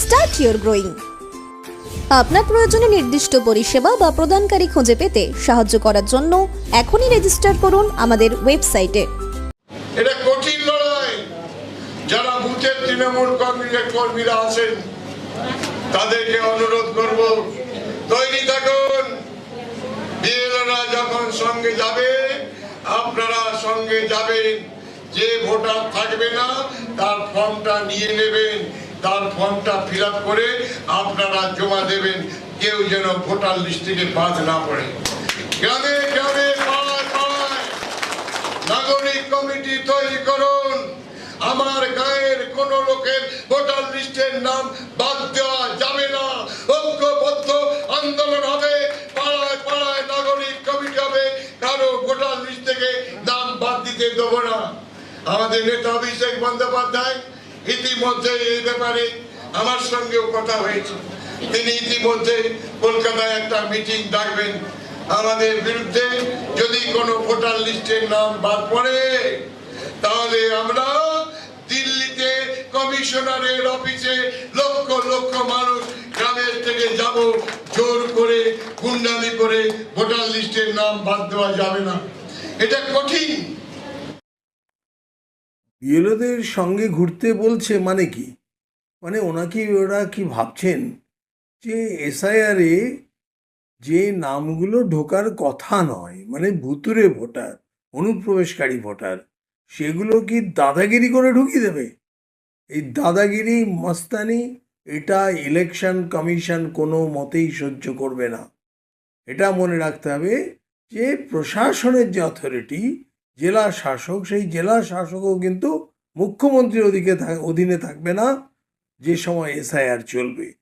start your growing আপনার প্রয়োজনে নির্দিষ্ট পরিষেবা বা প্রদানকারী খুঁজে পেতে সাহায্য করার জন্য এখনই রেজিস্টার করুন আমাদের ওয়েবসাইটে এটা কঠিন লড়াই। যারা বুথের তৃণমূল কংগ্রেসের কর্মীরা আছেন, তাদেরকে অনুরোধ করব, তৈরি থাকুন। বিএলওরা যখন সঙ্গে যাবে, আপনারা সঙ্গে যাবেন। যে ভোটার থাকবে না, তার ফর্মটা নিয়ে নেবেন। তার ফর্মটা ফিল করে আপনারা জমা দেবেন। কেউ যেন ভোটার লিস্ট থেকে বাদ না পড়ে। গ্রামে গ্রামে নাগরিক কমিটি তৈরি করুন। আমার গায়ের কোন লোকের ভোটার লিস্টের নাম বাদ দেওয়া যাবে না। ঐক্যবদ্ধ আন্দোলন হবে। পাড়ায় পাড়ায় নাগরিক কমিটি হবে। কারও ভোটার লিস্ট থেকে নাম বাদ দিতে দেবো না। আমাদের নেতা অভিষেক বন্দ্যোপাধ্যায় ইতিমধ্যে এই ব্যাপারে আমার সঙ্গেও কথা হয়েছে। তিনি ইতিমধ্যে কলকাতায় একটা মিটিং ডাকবেন। আমাদের বিরুদ্ধে যদি কোনো ভোটার লিস্টের নাম বাদ পড়ে, তাহলে আমরা দিল্লিতে কমিশনারের অফিসে লক্ষ লক্ষ মানুষ গ্রামের থেকে যাব। জোর করে, গুন্ডামি করে ভোটার লিস্টের নাম বাদ দেওয়া যাবে না। এটা কঠিন। বিএলওদের সঙ্গে ঘুরতে বলছে মানে কি? মানে ওনাকে ওরা কি ভাবছেন? যে এসআইআরে যে নামগুলো ঢোকার কথা নয় মানে ভুতুরে ভোটার, অনুপ্রবেশকারী ভোটার, সেগুলো কি দাদাগিরি করে ঢুকিয়ে দেবে? এই দাদাগিরি, মস্তানি, এটা ইলেকশন কমিশন কোনো মতেই সহ্য করবে না। এটা মনে রাখতে হবে যে প্রশাসনের যে অথরিটি জেলা শাসক, সেই জেলা শাসকও কিন্তু মুখ্যমন্ত্রীর থাক- অধীনে থাকবে না যে সময় এসআইআর চলবে।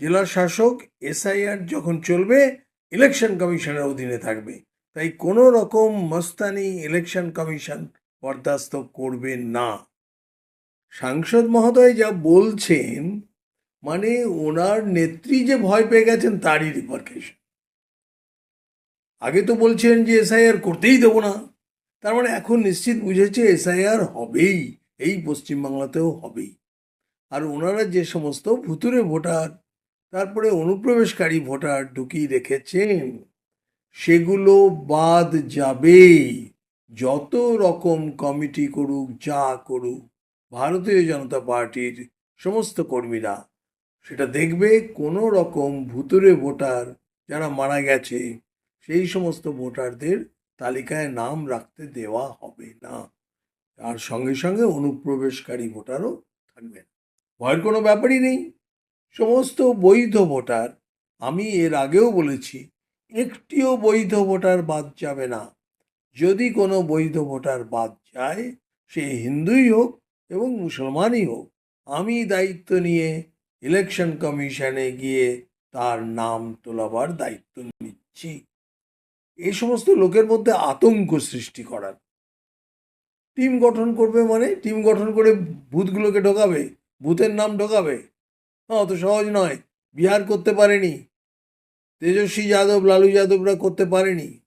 জেলা শাসক এসআইআর যখন চলবে ইলেকশন কমিশনের অধীনে থাকবে। তাই কোনো রকম মস্তানি ইলেকশন কমিশন বরদাস্ত করবে না। সাংসদ মহোদয় যা বলছেন মানে ওনার নেত্রী যে ভয় পেয়ে গেছেন, তারই রিপার্কেশন আগে তো বলছেন যে এসআইআর করতেই দেবো না। তার মানে এখন নিশ্চিত বুঝেছে এসআইআর হবেই, এই পশ্চিমবাংলাতেও হবেই। আর ওনারা যে সমস্ত ভুতুরে ভোটার, তারপরে অনুপ্রবেশকারী ভোটার ঢুকিয়ে রেখেছেন, সেগুলো বাদ যাবেই। যত রকম কমিটি করুক, যা করুক, ভারতীয় জনতা পার্টির সমস্ত কর্মীরা, সেটা দেখবে কোনো রকম ভুতুরে ভোটার যারা মারা গেছে, সেই সমস্ত ভোটারদের তালিকায় নাম রাখতে দেওয়া হবে না। আর সঙ্গে সঙ্গে অনুপ্রবেশকারী ভোটারও থাকবে ভয়ের কোনো ব্যাপারই নেই। সমস্ত বৈধ ভোটার, আমি এর আগেও বলেছি, একটিও বৈধ ভোটার বাদ যাবে না। যদি কোনো বৈধ ভোটার বাদ যায়, সে হিন্দুই হোক এবং মুসলমানই হোক, আমি দায়িত্ব নিয়ে ইলেকশন কমিশনে গিয়ে তার নাম তোলাবার দায়িত্ব নিচ্ছি। এই সমস্ত লোকের মধ্যে আতঙ্ক সৃষ্টি করার। টিম গঠন করবে মানে? টিম গঠন করে ভূতগুলোকে ঢোকাবে? ভূতের নাম ঢোকাবে? হ্যাঁ অত সহজ নয়। বিহার করতে পারেনি। তেজস্বী যাদব, লালু যাদবরা করতে পারেনি।